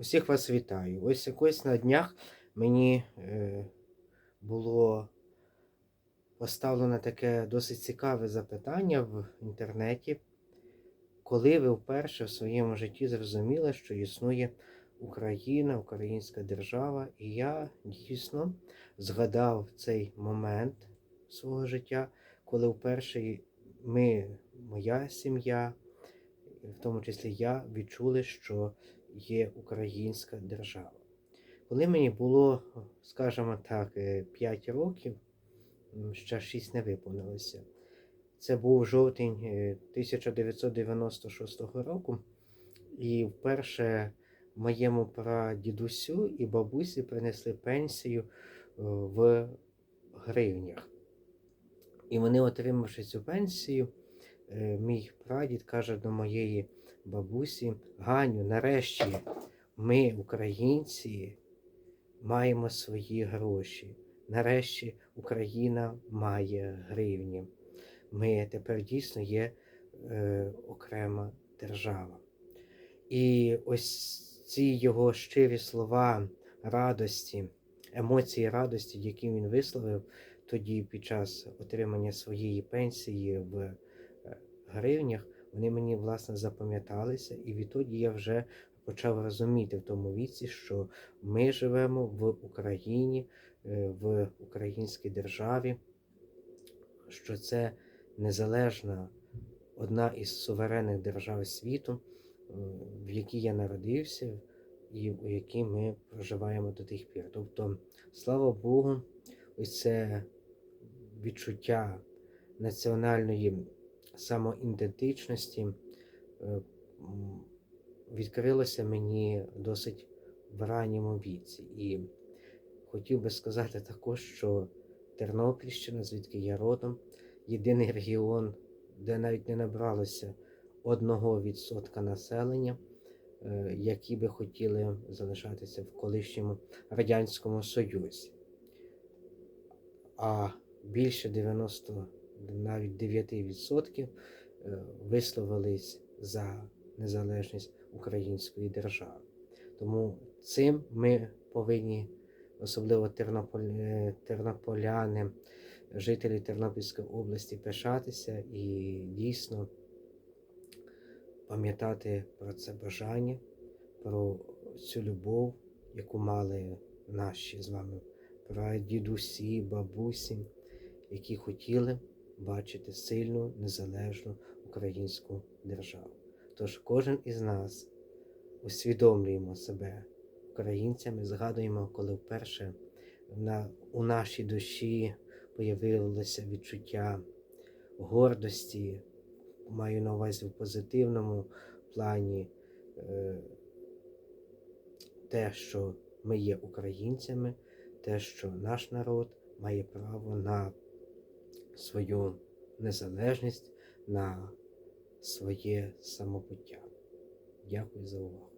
Усіх вас вітаю. Ось якось на днях мені е, було поставлено таке досить цікаве запитання в інтернеті, коли ви вперше в своєму житті зрозуміли, що існує Україна, українська держава, і я дійсно згадав цей момент свого життя, коли вперше ми, моя сім'я, в тому числі я, відчули, що є українська держава. Коли мені було, скажімо так, 5 років, ще 6 не виповнилося. Це був жовтень е, 1996 року, і вперше моєму прадідусю і бабусі принесли пенсію е, в гривнях. І вони, отримавши цю пенсію, е, мій прадід каже до моєї бабусі: Ганю, нарешті ми, українці, маємо свої гроші. Нарешті Україна має гривні. Ми тепер дійсно є е, окрема держава. І ось ці його щирі слова радості, емоції радості, які він висловив тоді під час отримання своєї пенсії в е, гривнях, вони мені власне запам'яталися, і відтоді я вже почав розуміти в тому віці, що ми живемо в Україні, е, в українській державі, що це незалежна одна із суверенних держав світу, е, в якій я народився і у якій ми проживаємо до тих пір. Тобто, слава Богу, ось це відчуття національної самоідентичності е, відкрилося мені досить в ранньому віці. І хотів би сказати також, що Тернопільщина, звідки я родом, єдиний регіон, де навіть не набралося одного відсотка населення, е, які би хотіли залишатися в колишньому Радянському Союзі. А більше 90, навіть 9% е, висловились за незалежність української держави. Тому цим ми повинні, особливо тернополь... е, тернополяни, жителі Тернопільської області, пишатися і дійсно пам'ятати про це бажання, про цю любов, яку мали наші з вами прадідусі, бабусі, які хотіли бачити сильну, незалежну українську державу. Тож кожен із нас усвідомлюємо себе українцями, згадуємо, коли вперше на, у нашій душі появилося відчуття гордості, маю на увазі в позитивному плані е, те, що ми є українцями, те, що наш народ має право на свою незалежність, на своє самобуття. Дякую за увагу.